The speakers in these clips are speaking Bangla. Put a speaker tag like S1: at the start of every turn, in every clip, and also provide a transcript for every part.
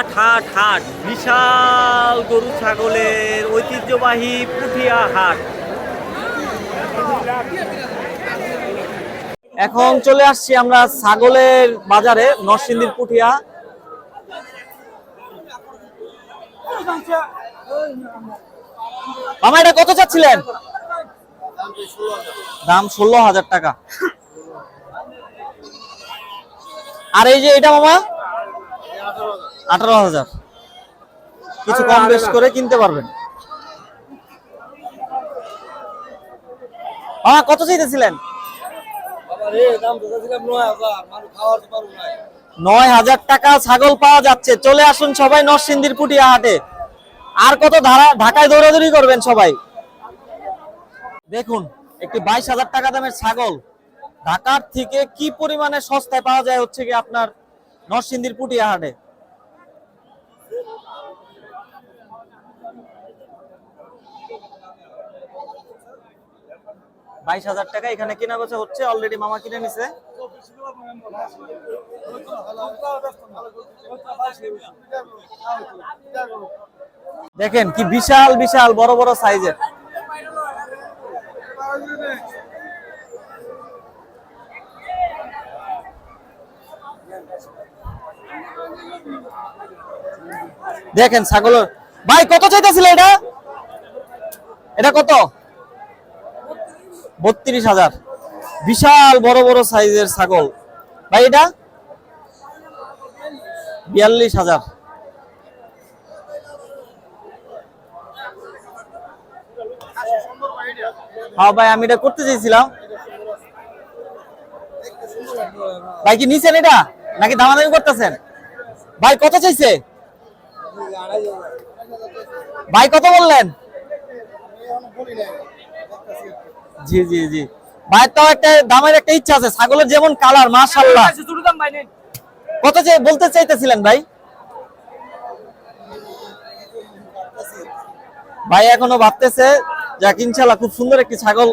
S1: হাট হাট হাট। বিশাল গরু, ছাগলের ঐতিহ্যবাহী পুঠিয়া হাট। এখন চলে আসছি আমরা ছাগলের বাজারে, নরসিংদীর পুঠিয়া। মামা, এটা কত চাচ্ছিলেন? দাম ষোলো হাজার টাকা। আর এই যে এটা মামা? আঠারো হাজার। কিছু কম বেশ করে কিনতে পারবেন। মামা কত চাইতেছিলেন? নয় হাজার টাকা ছাগল পাওয়া যাচ্ছে। চলে আসুন সবাই নরসিংদীর পুটিয়া হাটে। আর কত ধারা ঢাকায় দৌড়াদৌড়ি করবেন সবাই? দেখুন, একটি বাইশ হাজার টাকা দামের ছাগল। ঢাকার থেকে কি পরিমাণে সস্তায় পাওয়া যায় হচ্ছে কি আপনার নরসিংদীর পুটিয়া হাটে? বাইশ হাজার টাকা এখানে কেনা বেচা হচ্ছে অলরেডি মামা কিনে নিছে। দেখেন কি বিশাল বিশাল, বড় বড় সাইজের। দেখেন ছাগল ভাই, কত চাইতেছিল এটা? এটা কত? বত্রিশ হাজার। বিশাল বড় বড় সাইজের ছাগল। ভাই, এটা? বিয়াল্লিশ হাজার। হ্যাঁ ভাই, আমি এটা করতে চাইছিলাম ভাই, কি নিছেন এটা? নাকি দামাদামি করতেছেন? ভাই, কত চাইছে? ভাই, কত বললেন? জি জি জি। ভাইয়ের তো একটা দামের একটা ইচ্ছা আছে ছাগলের যেমন কালার মাশাল্লাহ কত চাই বলতে চাইতেছিলেন ভাই? ভাই এখনও ভাবতেছে যাক ইনশাল্লাহ খুব সুন্দর একটি ছাগল।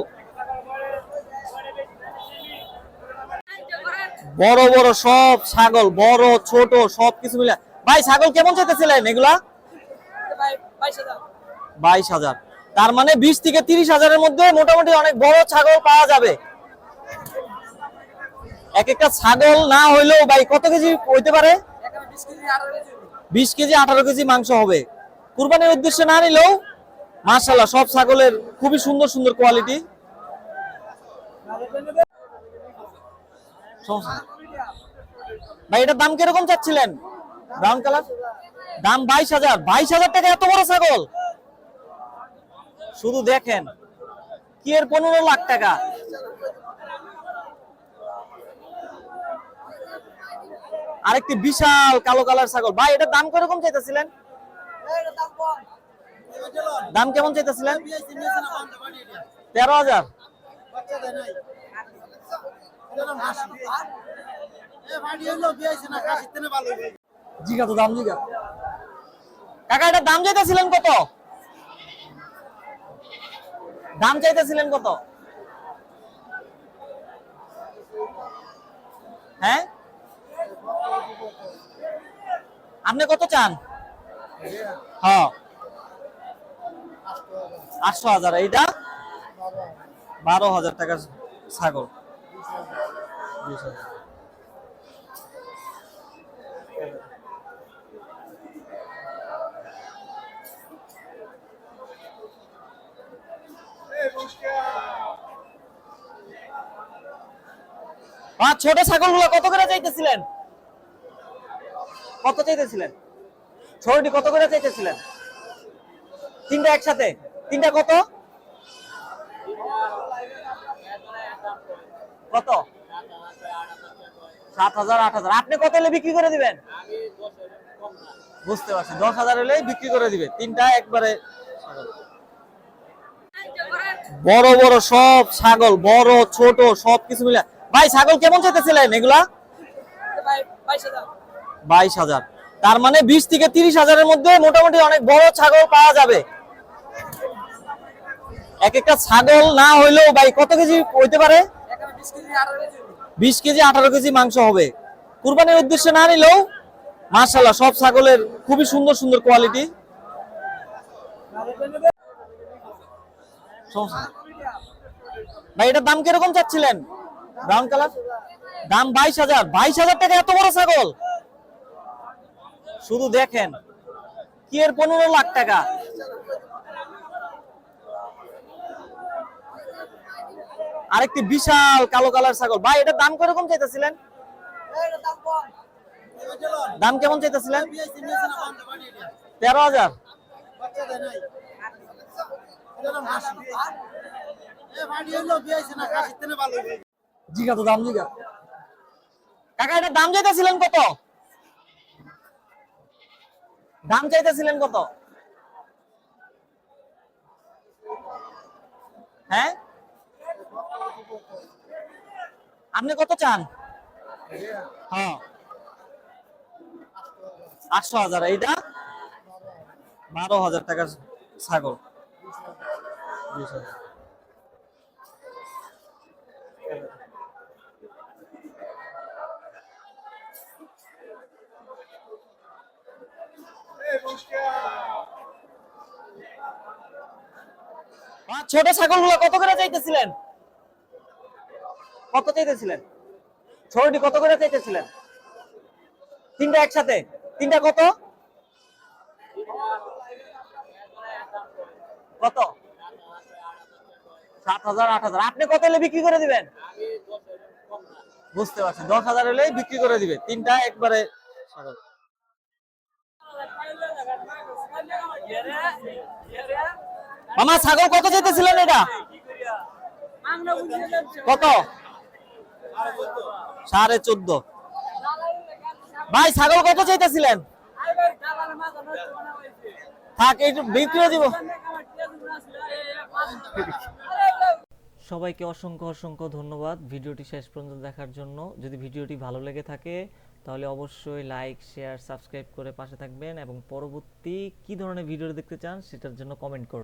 S1: বড় বড় সব ছাগল বড় ছোট সব কিছু মিলে। ভাই ছাগল কেমন চাইতেছিলেন এগুলা? বাইশ হাজার। তার মানে বিশ থেকে তিরিশ হাজারের মধ্যে মোটামুটি অনেক বড় ছাগল পাওয়া যাবে। এক একটা ছাগল না হইলেও ভাই, কত কেজি হইতে পারে? বিশ কেজি, আঠারো কেজি মাংস হবে। কুরবানির উদ্দেশ্যে না নিলেও মার্শাল্লাহ সব ছাগলের খুবই সুন্দর সুন্দর কোয়ালিটি। ভাই, এটার দাম কীরকম চাচ্ছিলেন? ব্রাউন কালার দাম বাইশ হাজার। বাইশ হাজার টাকা এত বড় ছাগল? শুধু দেখেন। কি এর পনেরো লাখ টাকা? আরেকটি বিশাল কালো কালার ছাগল। ভাই এটার দাম কীরকম চাইতেছিলেন? দাম কেমন চাইতেছিলেন? তেরো হাজার। জিগা তো দাম জিগা। কাকা, এটার দাম চাইতেছিলেন কত? দাম চাইতেছিলেন কত? হ্যাঁ? আপনি কত চান? হ্যাঁ। আটশো হাজার। এইটা? বারো হাজার টাকা ছাগল। আর ছোট ছাগলগুলো কত করে চাইতেছিলেন? কত চাইতেছিলেন? ছোটটি কত করে চাইতেছিলেন? তিনটা একসাথে? তিনটা কত? কত? সাত হাজার, আট হাজার। আপনি কত হলে বিক্রি করে দিবেন? বুঝতে পারছি। দশ হাজার হলে বিক্রি করে দিবে। তিনটা একবারে বড় বড় সব ছাগল, বড়, ছোট সব কিছু মিলে ভাই, ছাগল কেমন চাইতেছিলেন এগুলা? বাইশ হাজার। তার মানে বিশ থেকে তিরিশ হাজারের মধ্যে মোটামুটি অনেক বড় ছাগল পাওয়া যাবে। এক একটা ছাগল না হইলেও ভাই, কত কেজি হইতে পারে? বিশ কেজি, আঠারো কেজি মাংস হবে। কুরবানির উদ্দেশ্যে না নিলেও মার্শাল্লাহ সব ছাগলের খুবই সুন্দর সুন্দর কোয়ালিটি। ভাই, এটার দাম কীরকম চাচ্ছিলেন? ব্রাউন কালার দাম বাইশ হাজার। বাইশ হাজার টাকা এত বড় ছাগল। শুধু দেখেন। কি এর পনেরো লাখ টাকা? আরেকটি বিশাল কালো কালার ছাগল। ভাই এটার দাম কীরকম চাইতেছিলেন? দাম কেমন চাইতেছিলেন? তেরো হাজার। জিগা তো দাম জিগা। কাকা এটার দাম চাইতেছিলেন কত? দাম চাইতেছিলেন কত? হ্যাঁ? আপনি কত চান? হ্যাঁ। আটশো হাজার, এইটা? বারো হাজার টাকার ছাগল। ছোট ছাগলগুলো কত করে চাইতেছিলেন? কত চাইতেছিলেন? ছোটটি কত করে চাইতেছিলেন? তিনটা একসাথে? তিনটা কত? কত? সাত হাজার, আট হাজার। আপনি কত হলে বিক্রি করে দিবেন? বুঝতে পারছি। দশ হাজার হলে বিক্রি করে দিবে। তিনটা একবারে ছাগল। মামা, ছাগল কত চাইতেছিলেন এটা? কত? সাড়ে চোদ্দ। ভাই, ছাগল কত চাইতেছিলেন? থাক, একটু দিব
S2: সবাইকে অসংখ্য অসংখ্য ধন্যবাদ ভিডিওটি শেষ পর্যন্ত দেখার জন্য। যদি ভিডিওটি ভালো লেগে থাকে, তাহলে অবশ্যই লাইক শেয়ার সাবস্ক্রাইব করে পাশে থাকবেন এবং পরবর্তী কি ধরনের ভিডিও দেখতে চান, সেটার জন্য কমেন্ট করুন।